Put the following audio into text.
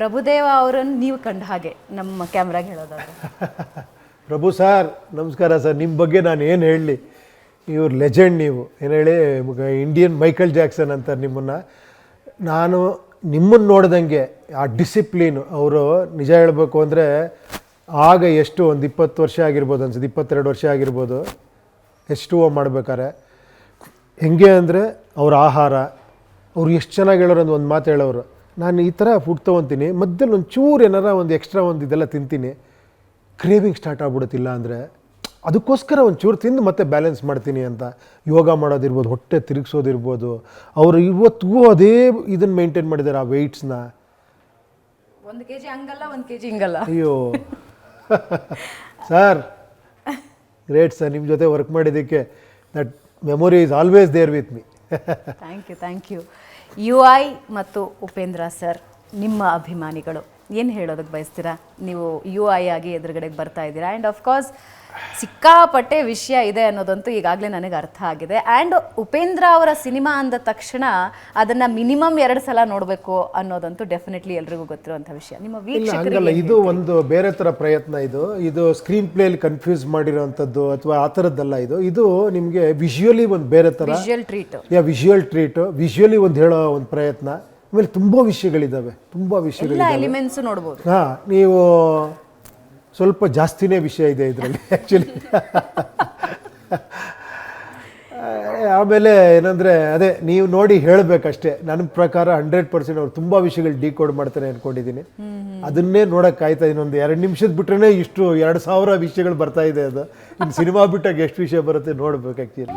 ಪ್ರಭುದೇವ ಅವರನ್ನು ನೀವು ಕಂಡ ಹಾಗೆ ನಮ್ಮ ಕ್ಯಾಮ್ರಾಗೆ ಹೇಳೋದಾದ್ರೆ. ಪ್ರಭು ಸರ್, ನಮಸ್ಕಾರ ಸರ್. ನಿಮ್ಮ ಬಗ್ಗೆ ನಾನು ಏನು ಹೇಳಲಿ? ಇವ್ರ ಲೆಜೆಂಡ್ ನೀವು. ಏನು ಹೇಳಿ ಇಂಡಿಯನ್ ಮೈಕಲ್ ಜಾಕ್ಸನ್ ಅಂತಾರೆ ನಿಮ್ಮನ್ನು. ನಾನು ನಿಮ್ಮನ್ನು ನೋಡ್ದಂಗೆ ಆ ಡಿಸಿಪ್ಲೀನು ಅವರು ನಿಜ ಹೇಳಬೇಕು ಅಂದರೆ ಆಗ ಎಷ್ಟು ಒಂದು ಇಪ್ಪತ್ತು ವರ್ಷ ಆಗಿರ್ಬೋದು ಅನ್ಸುತ್ತೆ. ಇಪ್ಪತ್ತೆರಡು ವರ್ಷ ಆಗಿರ್ಬೋದು. ಎಷ್ಟು ಮಾಡ್ಬೇಕಾರೆ. ಹೆಂಗೆ ಅಂದರೆ ಅವ್ರ ಆಹಾರ, ಅವ್ರು ಎಷ್ಟು ಚೆನ್ನಾಗಿ ಹೇಳೋರು ಒಂದು ಮಾತು ಹೇಳೋರು. ನಾನು ಈ ಥರ ಫುಡ್ ತೊಗೊತೀನಿ. ಮಧ್ಯದಲ್ಲಿ ಒಂದು ಚೂರು ಏನಾರ ಒಂದು ಎಕ್ಸ್ಟ್ರಾ ಒಂದು ಇದೆಲ್ಲ ತಿಂತೀನಿ. ಕ್ರೇವಿಂಗ್ ಸ್ಟಾರ್ಟ್ ಆಗ್ಬಿಡುತ್ತಿಲ್ಲ ಅಂದರೆ ಅದಕ್ಕೋಸ್ಕರ ಒಂದು ಚೂರು ತಿಂದು ಮತ್ತೆ ಬ್ಯಾಲೆನ್ಸ್ ಮಾಡ್ತೀನಿ ಅಂತ. ಯೋಗ ಮಾಡೋದಿರ್ಬೋದು ಹೊಟ್ಟೆ ತಿರುಗಿಸೋದಿರ್ಬೋದು. ಅವರು ಇವತ್ತಿಗೂ ಅದೇ ಇದನ್ನು ಮೇಂಟೈನ್ ಮಾಡಿದ್ದಾರೆ ಆ ವೆಯ್ಟ್ಸ್ನ ಒಂದು ಕೆ ಜಿ ಹಂಗಲ್ಲ ಒಂದು ಕೆ ಜಿ ಹಿಂಗಲ್ಲ. ಅಯ್ಯೋ. ಸರ್ ಗ್ರೇಟ್ ಸರ್ ನಿಮ್ಮ ಜೊತೆ ವರ್ಕ್ ಮಾಡಿದ್ದಕ್ಕೆ that memory is always there with me thank you thank you you I ಮತ್ತು ಉಪೇಂದ್ರ ಸರ್ ನಿಮ್ಮ ಅಭಿಮಾನಿಗಳು. ಏನು ಹೇಳೋದಕ್ಕೆ ಬಯಸ್ತೀರಾ? ನೀವು ಯು ಐ ಆಗಿ ಎದುರುಗಡೆಗೆ ಬರ್ತಾ ಇದ್ದೀರಾ? ಆ್ಯಂಡ್ ಅಫ್ಕೋರ್ಸ್ ಸಿಕ್ಕಾಪಟ್ಟೆ ವಿಷಯ ಇದೆ ಅನ್ನೋದಂತೂ ಈಗಾಗಲೇ ನನಗೆ ಅರ್ಥ ಆಗಿದೆ. ಆ್ಯಂಡ್ ಉಪೇಂದ್ರ ಅವರ ಸಿನಿಮಾ ಅಂದ ತಕ್ಷಣ ಅದನ್ನು ಮಿನಿಮಮ್ ಎರಡು ಸಲ ನೋಡಬೇಕು ಅನ್ನೋದಂತೂ ಡೆಫಿನೆಟ್ಲಿ ಎಲ್ರಿಗೂ ಗೊತ್ತಿರುವಂಥ ವಿಷಯ. ನಿಮ್ಮ ವೀಕ್ಷಕರಿಗೆ ಇದು ಒಂದು ಬೇರೆ ಥರ ಪ್ರಯತ್ನ ಇದು. ಇದು ಸ್ಕ್ರೀನ್ ಪ್ಲೇಲಿ ಕನ್ಫ್ಯೂಸ್ ಮಾಡಿರೋವಂಥದ್ದು ಅಥವಾ ಆ ಥರದ್ದಲ್ಲ ಇದು. ಇದು ನಿಮಗೆ ವಿಷುವಲಿ ಒಂದು ಬೇರೆ ಥರ ವಿಷುವಲ್ ಟ್ರೀಟ್ ಯಾ ವಿಷುವಲ್ ಟ್ರೀಟು ವಿಷುವಲಿ ಒಂದು ಹೇಳೋ ಒಂದು ಪ್ರಯತ್ನ. ಆಮೇಲೆ ತುಂಬ ವಿಷಯಗಳಿದ್ದಾವೆ ತುಂಬ ಎಲ್ಲ ವಿಷಯಗಳಿದ್ದಾವೆ ಎಲಿಮೆಂಟ್ಸು ನೋಡ್ಬೋದು. ಹಾ ನೀವು ಸ್ವಲ್ಪ ಜಾಸ್ತಿನೇ ವಿಷಯ ಇದೆ ಇದರಲ್ಲಿ ಆ್ಯಕ್ಚುಲಿ ಆಮೇಲೆ ಏನಂದರೆ ಅದೇ ನೀವು ನೋಡಿ ಹೇಳಬೇಕಷ್ಟೇ ನನ್ನ ಪ್ರಕಾರ ಹಂಡ್ರೆಡ್ ಪರ್ಸೆಂಟ್ ಅವ್ರು ತುಂಬ ವಿಷಯಗಳು ಡಿಕೋಡ್ ಮಾಡ್ತಾರೆ ಅಂದ್ಕೊಂಡಿದ್ದೀನಿ ಅದನ್ನೇ ನೋಡೋಕೆ ಕಾಯ್ತಾ ಇನ್ನೊಂದು ಎರಡು ನಿಮಿಷದ ಬಿಟ್ರೆ ಇಷ್ಟು ಎರಡು ಸಾವಿರ ವಿಷಯಗಳು ಬರ್ತಾ ಇದೆ ಅದು. ಇನ್ನು ಸಿನಿಮಾ ಬಿಟ್ಟಾಗ ಎಷ್ಟು ವಿಷಯ ಬರುತ್ತೆ ನೋಡ್ಬೇಕು ಆ್ಯಕ್ಚುಲಿ